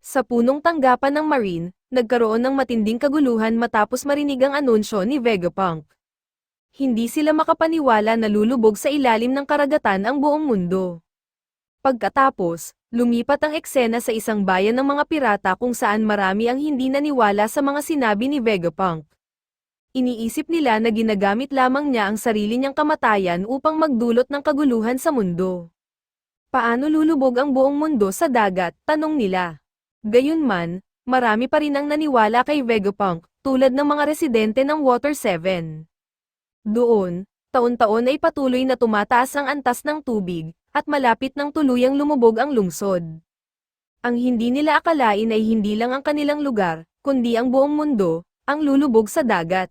Sa punong tanggapan ng Marine, nagkaroon ng matinding kaguluhan matapos marinig ang anunsyo ni Vegapunk. Hindi sila makapaniwala na lulubog sa ilalim ng karagatan ang buong mundo. Pagkatapos, lumipat ang eksena sa isang bayan ng mga pirata kung saan marami ang hindi naniwala sa mga sinabi ni Vegapunk. Iniisip nila na ginagamit lamang niya ang sarili niyang kamatayan upang magdulot ng kaguluhan sa mundo. Paano lulubog ang buong mundo sa dagat? Tanong nila. Gayunman, marami pa rin ang naniwala kay Vegapunk, tulad ng mga residente ng Water 7. Doon, taon-taon ay patuloy na tumataas ang antas ng tubig, at malapit ng tuluyang lumubog ang lungsod. Ang hindi nila akalain ay hindi lang ang kanilang lugar, kundi ang buong mundo, ang lulubog sa dagat.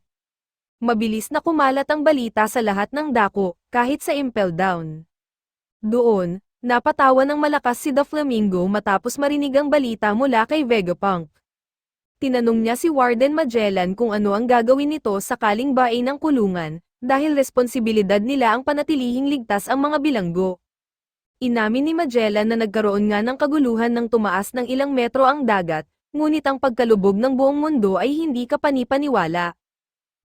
Mabilis na kumalat ang balita sa lahat ng dako, kahit sa Impel Down. Doon, napatawa ng malakas si The Flamingo matapos marinig ang balita mula kay Vegapunk. Tinanong niya si Warden Magellan kung ano ang gagawin nito sakaling bae ng kulungan, dahil responsibilidad nila ang panatilihing ligtas ang mga bilanggo. Inamin ni Magellan na nagkaroon nga ng kaguluhan ng tumaas ng ilang metro ang dagat, ngunit ang pagkalubog ng buong mundo ay hindi kapanipaniwala.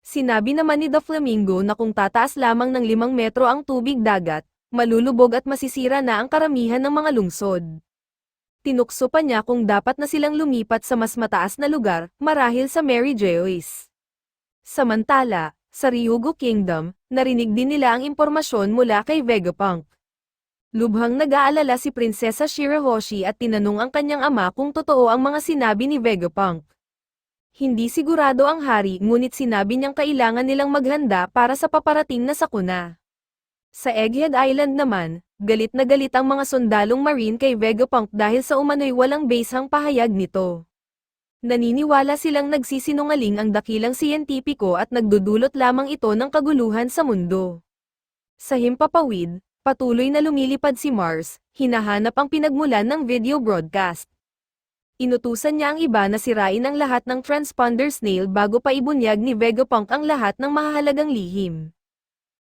Sinabi naman ni The Flamingo na kung tataas lamang ng limang metro ang tubig dagat, malulubog at masisira na ang karamihan ng mga lungsod. Tinukso pa niya kung dapat na silang lumipat sa mas mataas na lugar, marahil sa Mary Joyce. Samantala, sa Ryugu Kingdom, narinig din nila ang impormasyon mula kay Vegapunk. Lubhang nag-aalala si Prinsesa Shirahoshi at tinanong ang kanyang ama kung totoo ang mga sinabi ni Vegapunk. Hindi sigurado ang hari ngunit sinabi niyang kailangan nilang maghanda para sa paparating na sakuna. Sa Egghead Island naman, galit na galit ang mga sundalong marine kay Vegapunk dahil sa umano'y walang basehang pahayag nito. Naniniwala silang nagsisinungaling ang dakilang siyentipiko at nagdudulot lamang ito ng kaguluhan sa mundo. Sa himpapawid, patuloy na lumilipad si Mars, hinahanap ang pinagmulan ng video broadcast. Inutusan niya ang iba na sirain ang lahat ng transponder snail bago pa ibunyag ni Vegapunk ang lahat ng mahahalagang lihim.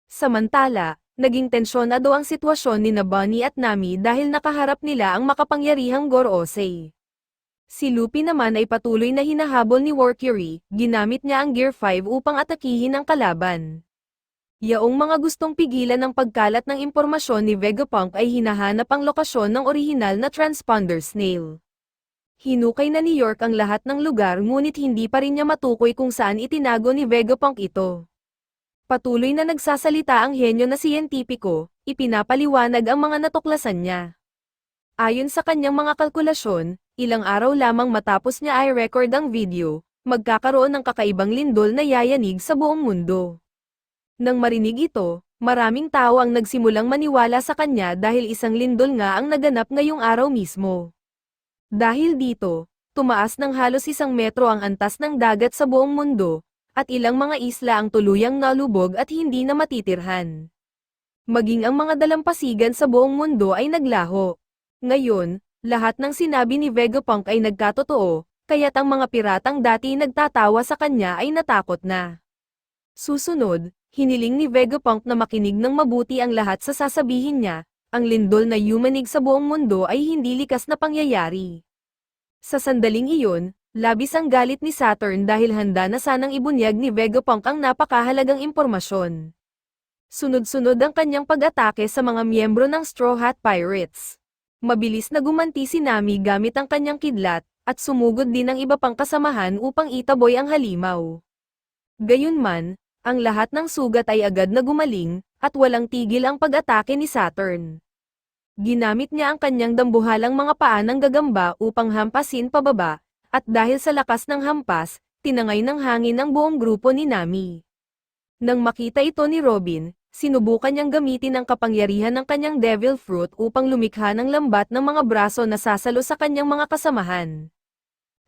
Samantala, naging tensyonado ang sitwasyon ni na Bunny at Nami dahil nakaharap nila ang makapangyarihang Gorosei. Si Luffy naman ay patuloy na hinahabol ni Mercury, ginamit niya ang Gear 5 upang atakihin ang kalaban. Yaong mga gustong pigilan ng pagkalat ng impormasyon ni Vegapunk ay hinahanap ang lokasyon ng orihinal na transponder snail. Hinukay na ni York ang lahat ng lugar ngunit hindi pa rin niya matukoy kung saan itinago ni Vegapunk ito. Patuloy na nagsasalita ang henyo na siyentipiko, ipinapaliwanag ang mga natuklasan niya. Ayon sa kanyang mga kalkulasyon, ilang araw lamang matapos niya ay record ang video, magkakaroon ng kakaibang lindol na yayanig sa buong mundo. Nang marinig ito, maraming tao ang nagsimulang maniwala sa kanya dahil isang lindol nga ang naganap ngayong araw mismo. Dahil dito, tumaas ng halos isang metro ang antas ng dagat sa buong mundo, at ilang mga isla ang tuluyang nalubog at hindi na matitirhan. Maging ang mga dalampasigan sa buong mundo ay naglaho. Ngayon, lahat ng sinabi ni Vegapunk ay nagkatotoo, kaya't ang mga piratang dati nagtatawa sa kanya ay natakot na. Susunod, hiniling ni Vegapunk na makinig ng mabuti ang lahat sa sasabihin niya, ang lindol na yumanig sa buong mundo ay hindi likas na pangyayari. Sa sandaling iyon, labis ang galit ni Saturn dahil handa na sanang ibunyag ni Vegapunk ang napakahalagang impormasyon. Sunod-sunod ang kanyang pag-atake sa mga miyembro ng Straw Hat Pirates. Mabilis na gumanti si Nami gamit ang kanyang kidlat, at sumugod din ang iba pang kasamahan upang itaboy ang halimaw. Gayunman, ang lahat ng sugat ay agad na gumaling, at walang tigil ang pag-atake ni Saturn. Ginamit niya ang kanyang dambuhalang mga paa ng gagamba upang hampasin pababa, at dahil sa lakas ng hampas, tinangay ng hangin ang buong grupo ni Nami. Nang makita ito ni Robin, sinubukan niyang gamitin ang kapangyarihan ng kanyang Devil Fruit upang lumikha ng lambat ng mga braso na sasalo sa kanyang mga kasamahan.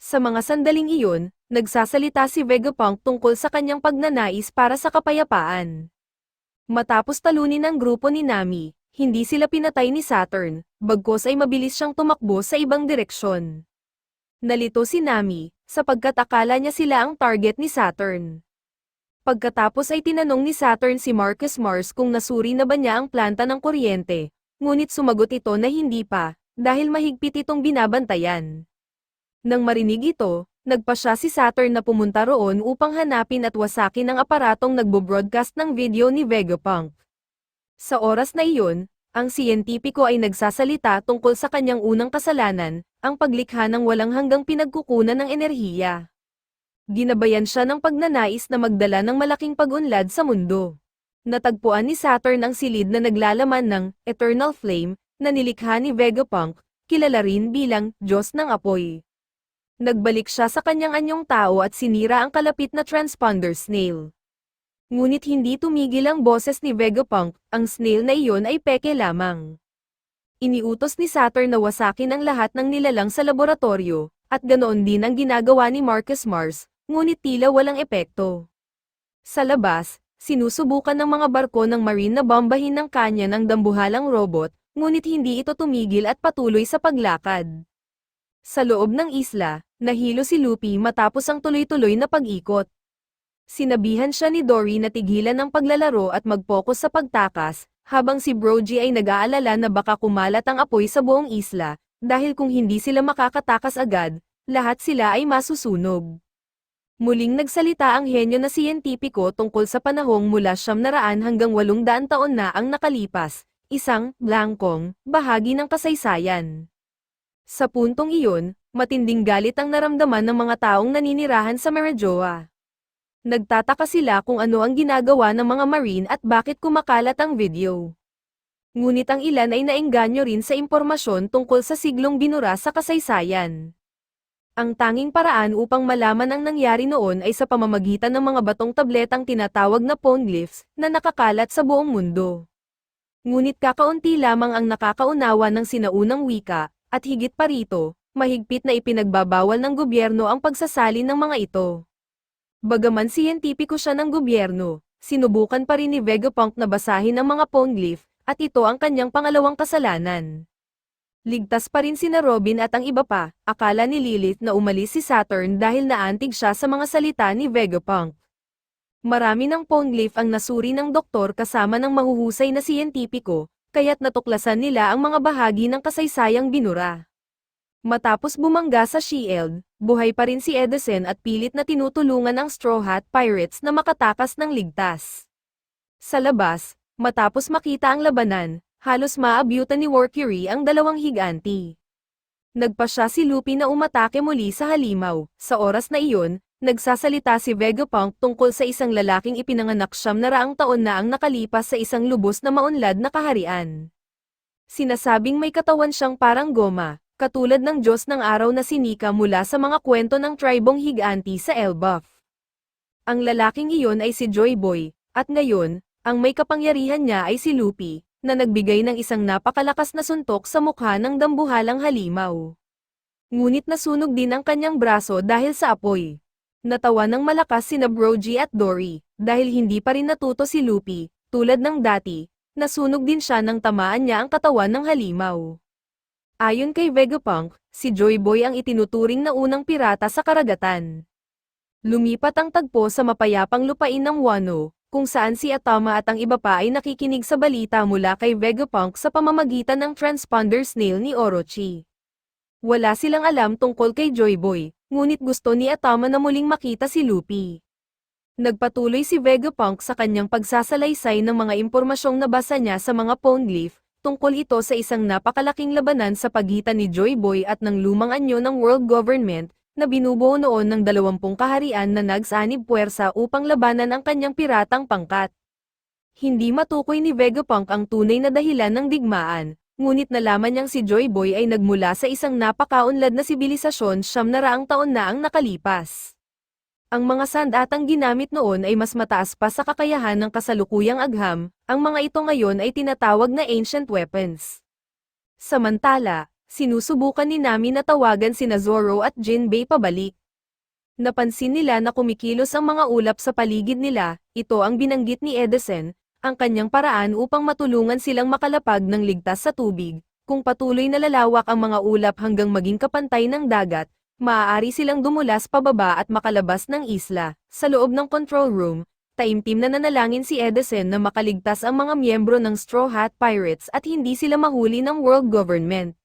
Sa mga sandaling iyon, nagsasalita si Vegapunk tungkol sa kanyang pagnanais para sa kapayapaan. Matapos talunin ang grupo ni Nami, hindi sila pinatay ni Saturn, bagkos ay mabilis siyang tumakbo sa ibang direksyon. Nalito si Nami, sapagkat akala niya sila ang target ni Saturn. Pagkatapos ay tinanong ni Saturn si Marcus Mars kung nasuri na ba niya ang planta ng kuryente, ngunit sumagot ito na hindi pa, dahil mahigpit itong binabantayan. Nang marinig ito, nagpa siya si Saturn na pumunta roon upang hanapin at wasakin ang aparatong nagbo-broadcast ng video ni Vegapunk. Sa oras na iyon, ang siyentipiko ay nagsasalita tungkol sa kanyang unang kasalanan, ang paglikha ng walang hanggang pinagkukunan ng enerhiya. Ginabayan siya ng pagnanais na magdala ng malaking pag-unlad sa mundo. Natagpuan ni Saturn ang silid na naglalaman ng Eternal Flame na nilikha ni Vegapunk, kilala rin bilang Diyos ng Apoy. Nagbalik siya sa kanyang anyong tao at sinira ang kalapit na transponder snail. Ngunit hindi tumigil ang boses ni Vegapunk, ang snail na iyon ay peke lamang. Iniutos ni Saturn na wasakin ang lahat ng nilalang sa laboratorio, at ganoon din ang ginagawa ni Marcus Mars, ngunit tila walang epekto. Sa labas, sinusubukan ng mga barko ng marine na bombahin ng kanya ng dambuhalang robot, ngunit hindi ito tumigil at patuloy sa paglakad. Sa loob ng isla, nahilo si Luffy matapos ang tuloy-tuloy na pag-ikot. Sinabihan siya ni Dory na tigilan ang paglalaro at mag-focus sa pagtakas, habang si Brogy ay nag-aalala na baka kumalat ang apoy sa buong isla, dahil kung hindi sila makakatakas agad, lahat sila ay masusunog. Muling nagsalita ang henyo na siyentipiko tungkol sa panahong mula siyam na raan hanggang walong daan taon na ang nakalipas, isang, blankong, bahagi ng kasaysayan. Sa puntong iyon, matinding galit ang naramdaman ng mga taong naninirahan sa Marajoa. Nagtataka sila kung ano ang ginagawa ng mga marine at bakit kumakalat ang video. Ngunit ang ilan ay naengganyo rin sa impormasyon tungkol sa siglong binura sa kasaysayan. Ang tanging paraan upang malaman ang nangyari noon ay sa pamamagitan ng mga batong tabletang tinatawag na poneglyphs na nakakalat sa buong mundo. Ngunit kakaunti lamang ang nakakaunawa ng sinaunang wika, at higit pa rito, mahigpit na ipinagbabawal ng gobyerno ang pagsasalin ng mga ito. Bagaman siyentipiko siya ng gobyerno, sinubukan pa rin ni Vegapunk na basahin ang mga poneglyph, at ito ang kanyang pangalawang kasalanan. Ligtas pa rin sina Robin at ang iba pa, akala ni Lilith na umalis si Saturn dahil naantig siya sa mga salita ni Vegapunk. Marami ng poneglyph ang nasuri ng doktor kasama ng mahuhusay na siyentipiko, kaya't natuklasan nila ang mga bahagi ng kasaysayang binura. Matapos bumangga sa shield, buhay pa rin si Edison at pilit na tinutulungan ang Straw Hat Pirates na makatakas ng ligtas. Sa labas, matapos makita ang labanan, halos maabyutan ni Mercury ang dalawang higanti. Nagpa siya si Luffy na umatake muli sa halimaw. Sa oras na iyon, nagsasalita si Vegapunk tungkol sa isang lalaking ipinanganak siyam na raang taon na ang nakalipas sa isang lubos na maunlad na kaharian. Sinasabing may katawan siyang parang goma, katulad ng Diyos ng araw na sinika mula sa mga kwento ng tribong higanti sa Elbaf. Ang lalaking iyon ay si Joy Boy, at ngayon, ang may kapangyarihan niya ay si Luffy, na nagbigay ng isang napakalakas na suntok sa mukha ng dambuhalang halimaw. Ngunit nasunog din ang kanyang braso dahil sa apoy. Natawa ng malakas sina Brogy at Dory, dahil hindi pa rin natuto si Luffy, tulad ng dati, nasunog din siya nang tamaan niya ang katawan ng halimaw. Ayon kay Vegapunk, si Joy Boy ang itinuturing na unang pirata sa karagatan. Lumipat ang tagpo sa mapayapang lupain ng Wano, kung saan si Atama at ang iba pa ay nakikinig sa balita mula kay Vegapunk sa pamamagitan ng transponder snail ni Orochi. Wala silang alam tungkol kay Joy Boy, ngunit gusto ni Atama na muling makita si Luffy. Nagpatuloy si Vegapunk sa kanyang pagsasalaysay ng mga impormasyong nabasa niya sa mga poneglyph, tungkol ito sa isang napakalaking labanan sa pagitan ni Joy Boy at ng lumang anyo ng world government, na binubuo noon ng dalawampung kaharian na nagsanib puwersa upang labanan ang kanyang piratang pangkat. Hindi matukoy ni Vegapunk ang tunay na dahilan ng digmaan, ngunit nalaman niyang si Joy Boy ay nagmula sa isang napakaunlad na sibilisasyon siyam na raang taon na ang nakalipas. Ang mga sandatang ginamit noon ay mas mataas pa sa kakayahan ng kasalukuyang agham, ang mga ito ngayon ay tinatawag na ancient weapons. Samantala, sinusubukan ni Nami na tawagan sina Zoro at Jinbei pabalik. Napansin nila na kumikilos ang mga ulap sa paligid nila, ito ang binanggit ni Edison, ang kanyang paraan upang matulungan silang makalapag ng ligtas sa tubig. Kung patuloy na lalawak ang mga ulap hanggang maging kapantay ng dagat, maaari silang dumulas pababa at makalabas ng isla. Sa loob ng control room, taimtim na nanalangin si Edison na makaligtas ang mga miyembro ng Straw Hat Pirates at hindi sila mahuli ng world government.